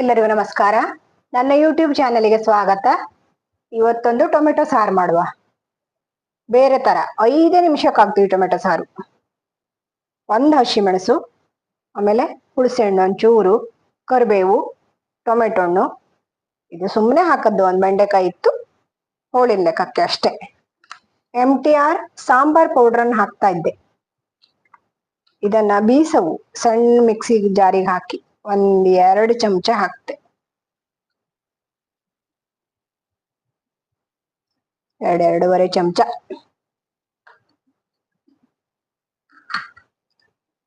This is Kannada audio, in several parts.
ಎಲ್ಲರಿಗೂ ನಮಸ್ಕಾರ. ನನ್ನ ಯೂಟ್ಯೂಬ್ ಚಾನೆಲ್ಗೆ ಸ್ವಾಗತ. ಇವತ್ತೊಂದು ಟೊಮೆಟೊ ಸಾರು ಮಾಡುವ. ಬೇರೆ ತರ, ಐದೇ ನಿಮಿಷಕ್ಕಾಗ್ತೀವಿ ಟೊಮೆಟೊ ಸಾರು. ಒಂದು ಹಸಿಮೆಣಸು ಆಮೇಲೆ ಹುಣಸೆಹಣ್ಣು ಒಂಚೂರು, ಕರಿಬೇವು, ಟೊಮೆಟೊ ಹಣ್ಣು. ಇದು ಸುಮ್ಮನೆ ಹಾಕದ್ದು ಒಂದು ಬೆಂಡೆಕಾಯಿ ಇತ್ತು ಹೋಳಿನ ಲೆಕ್ಕಕ್ಕೆ ಅಷ್ಟೇ. ಎಂ ಟಿ ಆರ್ ಸಾಂಬಾರ್ ಪೌಡ್ರನ್ನು ಹಾಕ್ತಾ ಇದ್ದೆ. ಇದನ್ನ ಬೀಸವು ಸಣ್ಣ ಮಿಕ್ಸಿ ಜಾರಿಗೆ ಹಾಕಿ. ಒಂದ್ ಎರಡು ಚಮಚ ಹಾಕ್ತೆ. ಎರಡು ಎರಡೂವರೆ ಚಮಚ.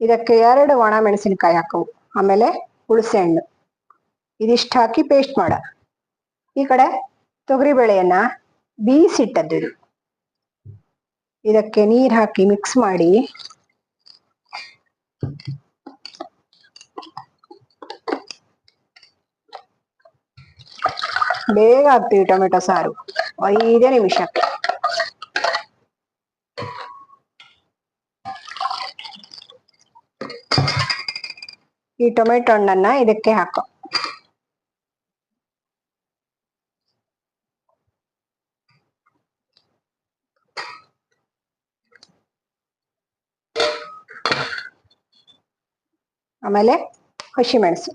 ಇದಕ್ಕೆ ಎರಡು ಒಣ ಮೆಣಸಿನಕಾಯಿ ಹಾಕವು. ಆಮೇಲೆ ಹುಣಸೆ ಹಣ್ಣು. ಇದಿಷ್ಟು ಹಾಕಿ ಪೇಸ್ಟ್ ಮಾಡ. ಈ ಕಡೆ ತೊಗರಿ ಬೇಳೆಯನ್ನ ಬೀಸಿಟ್ಟದ್ದು ಇದು. ಇದಕ್ಕೆ ನೀರ್ ಹಾಕಿ ಮಿಕ್ಸ್ ಮಾಡಿ ಬೇಗ ಹಾಕ್ತೀವಿ ಟೊಮೆಟೊ ಸಾರು. ಐದೇ ನಿಮಿಷ ಈ ಟೊಮೆಟೊ ಹಣ್ಣನ್ನ ಇದಕ್ಕೆ ಹಾಕೋ. ಆಮೇಲೆ ಹಸಿಮೆಣಸು.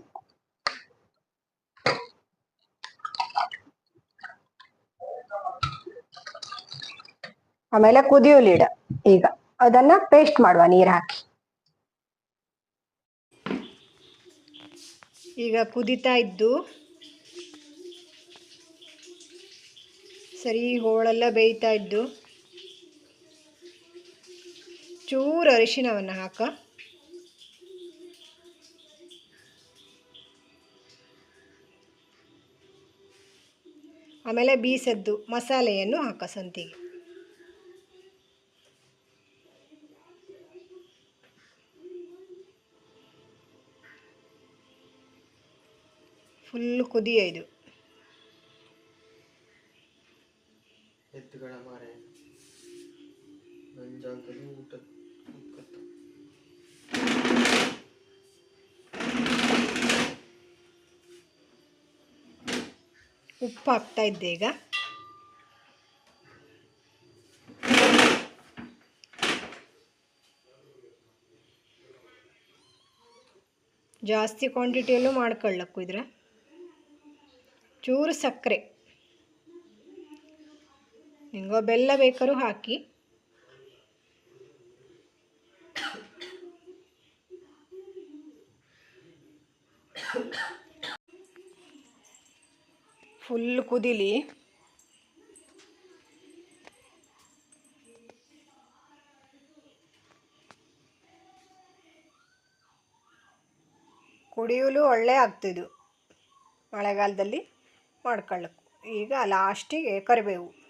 ಆಮೇಲೆ ಕುದಿಯುಲಿಡ ಈಗ ಅದನ್ನ ಪೇಸ್ಟ್ ಮಾಡುವ ನೀರು ಹಾಕಿ. ಈಗ ಕುದಿತಾ ಇದ್ದು ಸರಿ ಹೋಳೆಲ್ಲ ಬೇಯ್ತಾ ಇದ್ದು ಚೂರು ಅರಿಶಿನವನ್ನು ಹಾಕ. ಆಮೇಲೆ ಬೀಸದ್ದು ಮಸಾಲೆಯನ್ನು ಹಾಕ ಸಂತಿಗೆ. ಫುಲ್ ಕುದಿಯ ಇದು. ಎತ್ತುಗಳ ಮಾರೆ. ಊಟ. ಉಪ್ಪು ಹಾಕ್ತಾ ಇದ್ದೆ ಈಗ. ಜಾಸ್ತಿ ಕ್ವಾಂಟಿಟಿಯಲ್ಲೂ ಮಾಡ್ಕೊಳ್ಳಕ್ಕೂ ಇದ್ರೆ. ಚೂರು ಸಕ್ಕರೆ. ನಿಂಗೋ ಬೆಲ್ಲ ಬೇಕಾದ್ರೂ ಹಾಕಿ. ಫುಲ್ ಕುದಿಲಿ. ಕುಡಿಯಲು ಒಳ್ಳೆ ಆಗ್ತಿದ್ದು ಮಳೆಗಾಲದಲ್ಲಿ. ಮಾಡ್ಕೊಳ್ಳಕ್ಕು ಈಗ ಲಾಸ್ಟಿಗೆ ಕರಿಬೇವು.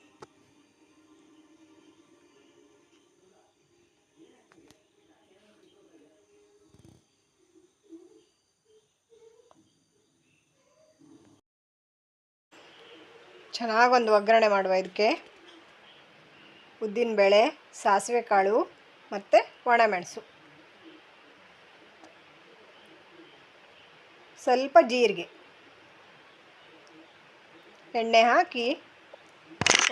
ಚೆನ್ನಾಗೊಂದು ಒಗ್ಗರಣೆ ಮಾಡುವ ಇದಕ್ಕೆ. ಉದ್ದಿನಬೇಳೆ ಸಾಸಿವೆ ಕಾಳು ಮತ್ತು ಒಣಮೆಣಸು. ಸ್ವಲ್ಪ ಜೀರಿಗೆ. ಎಣ್ಣೆ ಹಾಕಿ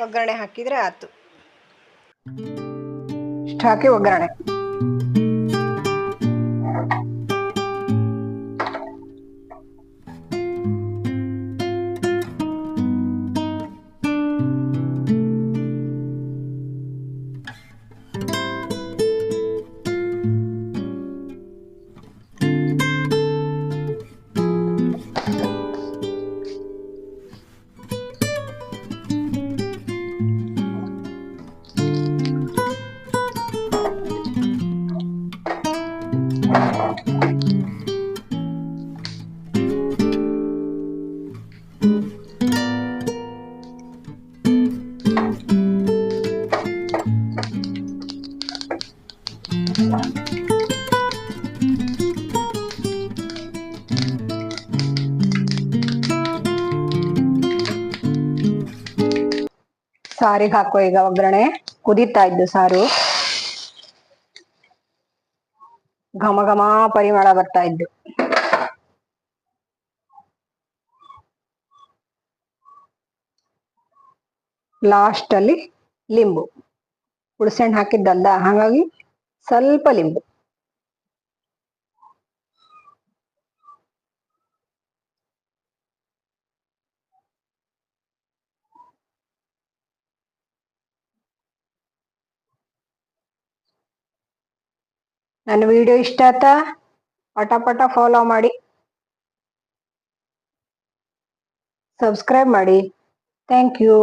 ಒಗ್ಗರಣೆ ಹಾಕಿದ್ರೆ ಆಯ್ತು. ಇಷ್ಟು ಹಾಕಿ ಒಗ್ಗರಣೆ. ಸಾರಿಗೆ ಹಾಕೋ ಈಗ ಒಗ್ಗರಣೆ. ಕುದೀತಾ ಇದ್ದು ಸಾರು. ಘಮ ಘಮ ಪರಿಮಳ ಬರ್ತಾ ಇದ್ದು. ಲಾಸ್ಟ್ ಅಲ್ಲಿ ಲಿಂಬು. ಹುಳಸೆಣ್ಣು ಹಾಕಿದ್ದಲ್ಲ, ಹಾಗಾಗಿ ಸ್ವಲ್ಪ ಲಿಂಬು. ನನ್ನ ವಿಡಿಯೋ ಇಷ್ಟ ಆತ ಪಟ ಪಟ ಫಾಲೋ ಮಾಡಿ. ಸಬ್ಸ್ಕ್ರೈಬ್ ಮಾಡಿ. Thank you